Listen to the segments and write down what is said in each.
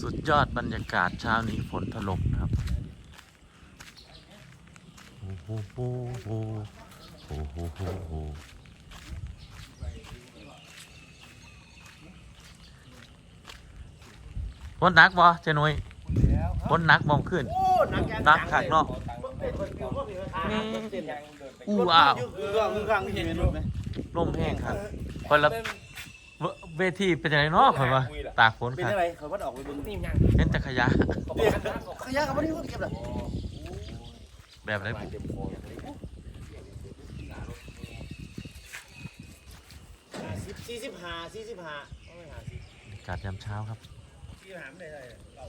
สุดยอดบรรยากาศเช้านี้ฝนถล่มนะครับโอ้โหโอ้โหโอ้โหโอ้โหฝนหนักบ่เจนุ้ยฝนหนักมองขึ้นหนักยังนักขักเนาะอู้อ้าวร่มลมแห้งครับคนละเวเวทีเป็นยังไงเนาะคนว่า ตากฝนเป็นครับอะไรเขาวัดออกไปบึงนี่ยังเห็นแต่ขยะ ขยะกับวันนี้เขาเก็บเลยแบบไรสิบสี่สิบห้าสี่สิบห้าเอาไม่หาสิบรรยากาศยามเช้าครับ สี่สิบห้าไม่ได้เลยเรา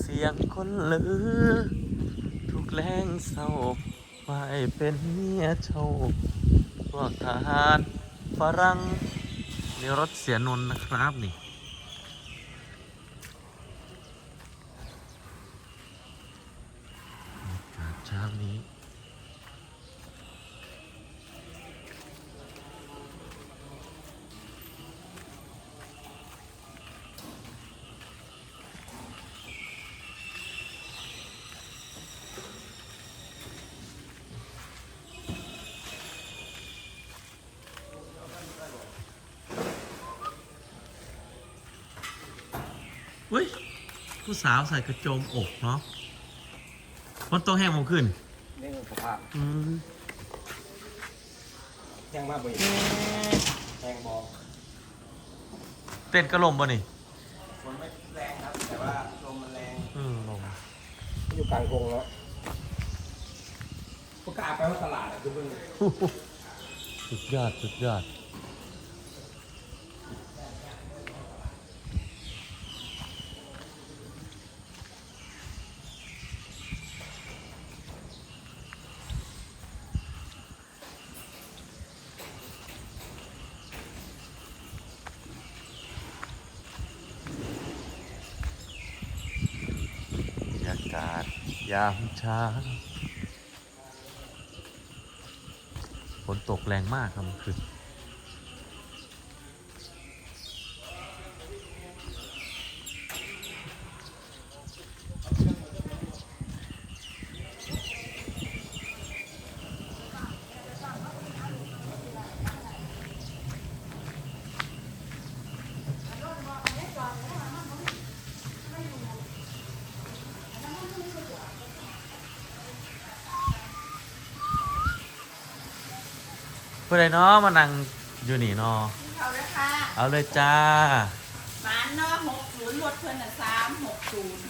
เสียงคนลือ ทุกแรงเศร้า ไปเป็นเมียเช่าพวกทหารฝรั่งนี่รถเสียนนนะครับนี่บรรยากาศเช้านี้ เฮ้ยผู้สาวใส่กระโจมอกเนาะมันต้องแห้งมงขึ้นนี่สภาพอืมแห้งมากไปแห้งบอเต้นกระลมบ่นี่ฝนไม่แรงครับ แต่ว่าลมมันแรง อืมลมอยู่กลางกรงแล้วประกาศไปว่าตลาดอะคือเพิ่งสุดยอด สุดยอด บรรยากาศยามเช้าฝนตกแรงมากครับเมื่อคืน เพื่อไรเนาะมานั่งอยู่นี่เนาะเอาเลยค่ะเอาเลยจ้าหมานเนาะหกศูนย์รถเพิ่นอะสามหกศูนย์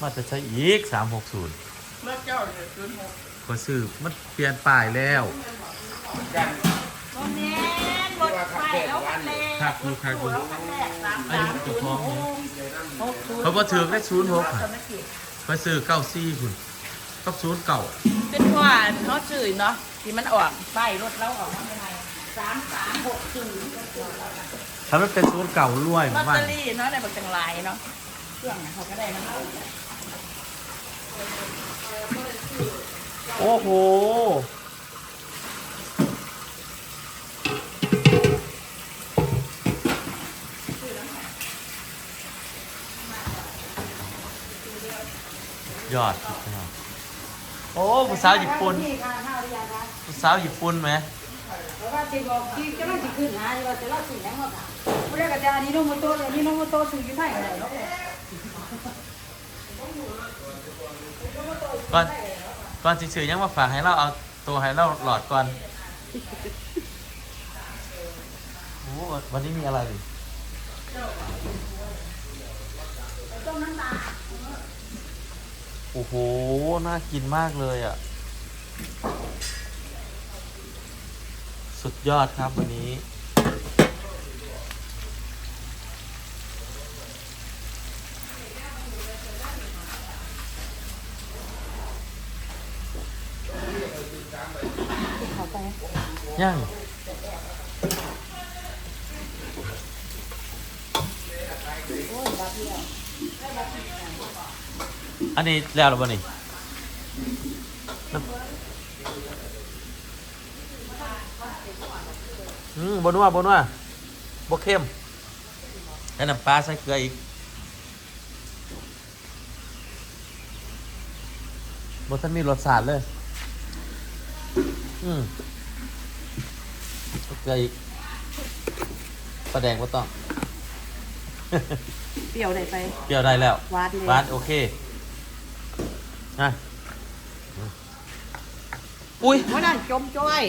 มาจะใช้อีก360รถเจ้าเลยศูนย์หกก็ซื้อมันเปลี่ยนป้ายแล้ว รถแน่นรถไฟแล้วคันแรกครับดูครับดูแล้วคันแรกสามอาสายุมเจ้าศูนของย์เนี่ยหกศูนย์เขาบ่ถือได้ศูนย์หกสมัครกิจไปซื้อเก้าซี่คุณ กับศูนย์เก่าเป็นเพราะว่าเขาจืดเนาะที่มันออกป้ายรถเราออกมาเป็นไงสามสามหกศูนย์ถ้ามันเป็นศูนย์เก่ารวยลอตมากเตอรี่เนาะในบักจังไรเนาะเครื่องน่ะเขาก็ได้นะโอ้โห ยอดสุดยอด โอ้ผู้สาวญี่ปุ่นนี่ค่ะข้าวหรือยังคะผู้สาวญี่ปุ่นไหมเพราะว่าจะบอกที่จะไม่สิขึ้นหาจะว่าจะเล่าสิ่งนั้นค่ะผู้ใดก็จะอันนี้น้องโมโตเลยนี่น้องโมโตซื้ออยู่ไทยอะไรเนาะก่อนก่อนสิซื้อยังมาฝากให้เราเอาตัวให้เราหลอดก่อนโอ้วันนี้มีอะไรดิ ต้มน้ำตาล โอ้โห น่ากินมากเลยอะ สุดยอดครับวันนี้ เขาไปย่างอั นนี้แล้วหรือเปล่านี่อืมบนัวบนัวบวเข้มแล้วน้ำปลาใส่เกลืออีกบท่านมีรสชาติเลย อืมใส่เกลืออีกปลาแดงก็ต้อง เปรี้ยวได้ไป เปรี้ยวได้แล้วหวานเลย หวานโอเค นะอุ้ยไม่ได้จมจ้อย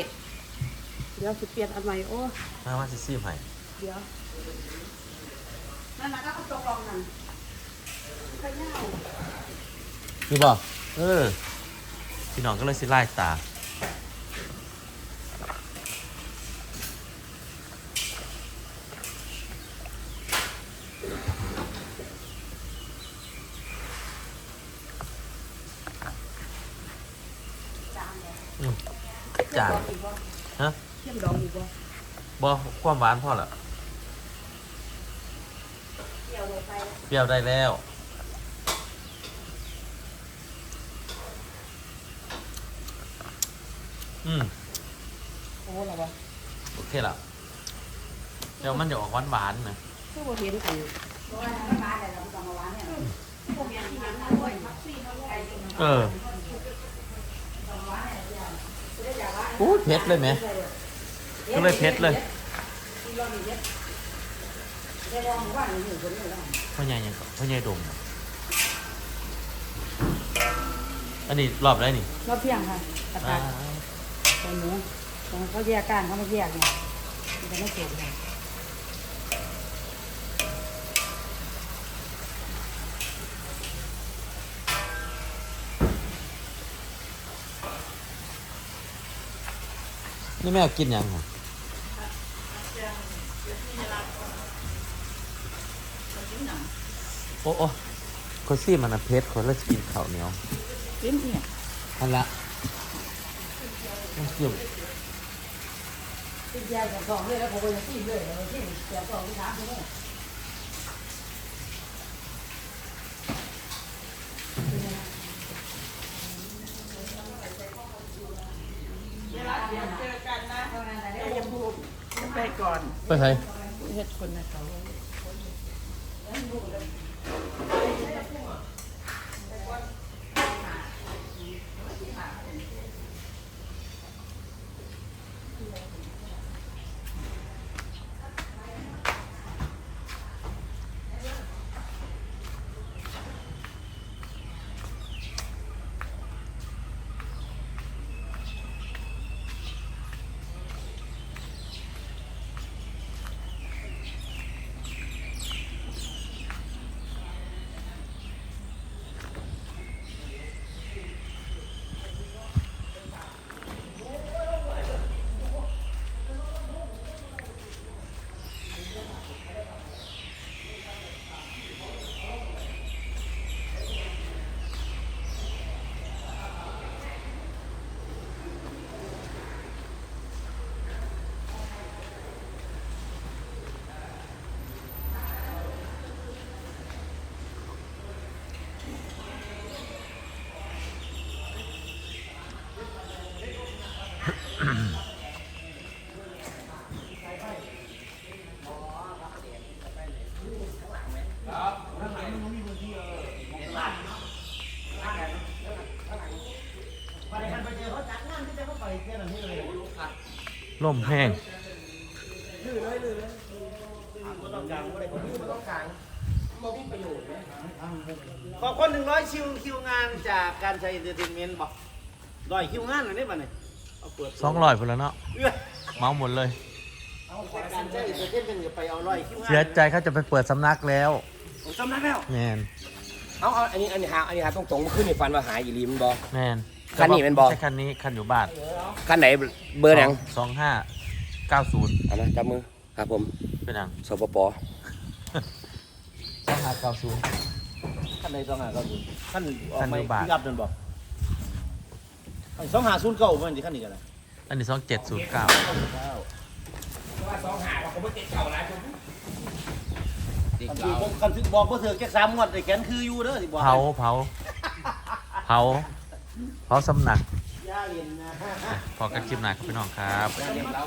เดี๋ยวสิเปลี่ยนอันใหม่โอ้มาว่าจะซีมให้เดี๋ยวนั่นน่ะก็ตกลงนั่นก็ยาวนี่บ่เออพี่น้องก็เลยสิไล่ตา อืมจานฮะเทียมดองอีกบ่บ่ความหวานพอละเปรี้ยวได้ไปเปรี้ยวได้แล้ว อืมโอ้ล่ะบ่โอเคละเดี๋ยวมันจะออกหวานหวานๆนะคือบ่เห็นกันเพราะว่ามันมาได้แล้วมันต้องมาหวานเนี่ยพวกเมียที่ยังมาด้วยมักซี่มาด้วยเออ อู้เผ็ดเลยไหมก็เลยเผ็ดเลยได้ลองว่าหนูอยู่คนนี้แล้วพ่อใหญ่ยังพ่อใหญ่ดมอันนี้รอบได้นี่รอบเที่ยงค่ะกระอ่าตักใส่หมูตรงเขาแยกกันเขาไม่แยกเนี่ยมันจะไม่เผ็ดเลย นี่แม่กินยังเหรอโอ้โอ้คนซี่มันอะเผ็ดคนละกินข้าวเหนียวลิ้นเนี่ยอันละมันเกี่ยวติดยาจากสองเลยแล้วผมก็ยังซีเลยแล้วซีจากสองที่สามใช่ไหม เวลาเดี๋ยวเจอกันนะเดี๋ยวอย่าพูด ไปก่อนไปใส่เฮ็ดคนนะเขา ล่มแห้งขอบคนหนึ่งร้อยคิวคิวงานจากการใช้เอนเตอร์เทนเมนต์บอกร้อยคิวงานอันนี้ป่ะเนี่ยเอาเปิดสองร้อยพนแล้วเนาะเอื้อเมาหมดเลยเอาการใช้เอนเตอร์เทนเมนต์ไปเอาร้อยคิวงานเสียใจเขาจะไปเปิดสำนักแล้วผมจำได้แล้วแมนเอาเอาอันนี้อันนี้หาอันนี้หาตรงตรงๆขึ้นในฟันว่าหายอีหลีมันบอแมน คันนี้แม่นบ่ ใช่คันนี้คันอยู่บ้านขั้นไหนเบอร์หนังสองห้าเก้าศูนย์เอามาจับมือครับผมเป็นหนังสปปสองห้าเก้าศูนย์ขั้นใดต้องหาก็ดูขั้นออกขั้นไปอยู่บ้านยับนั่นบอกสองหาศูนย์เก้ามันจะขั้นนี้กันนะอันนี้สองเจ็ดศูนย์เก้าคันที่ผมคันที่บอกว่าเธอแค่สามงวดแต่แขนคืออยู่เด้อสิบอกเผาเผาเผา เผาสำนักยาาเรียนนะพอกันคลิปหน้าครับพี่น้องครับเรียบแล้ว